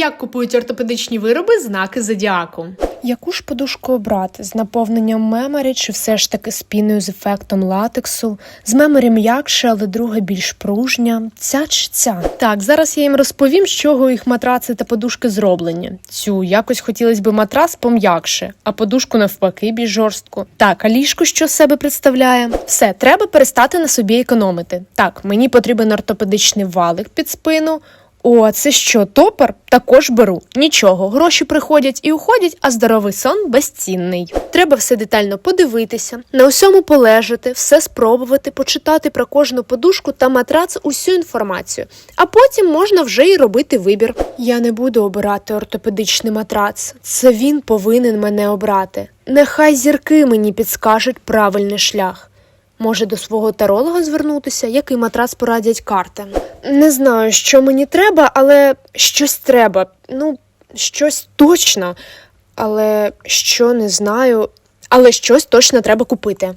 Як купують ортопедичні вироби знаки зодіаку? Яку ж подушку обрати? З наповненням меморі чи все ж таки з піною з ефектом латексу? З меморі м'якше, але друга більш пружня. Ця чи ця? Так, зараз я їм розповім, з чого їх матраци та подушки зроблені. Цю якось хотілося б матрас пом'якше, а подушку навпаки більш жорстку. Так, а ліжко що з себе представляє? Все, треба перестати на собі економити. Так, мені потрібен ортопедичний валик під спину. О, це що, топор? Також беру. Нічого, гроші приходять і уходять, а здоровий сон безцінний. Треба все детально подивитися, на усьому полежати, все спробувати, почитати про кожну подушку та матрац усю інформацію. А потім можна вже й робити вибір. Я не буду обирати ортопедичний матрац. Це він повинен мене обрати. Нехай зірки мені підскажуть правильний шлях. Може, до свого таролога звернутися, який матрац порадять карти. Не знаю, що мені треба, але щось треба. Ну, щось точно. Але що не знаю, але щось точно треба купити.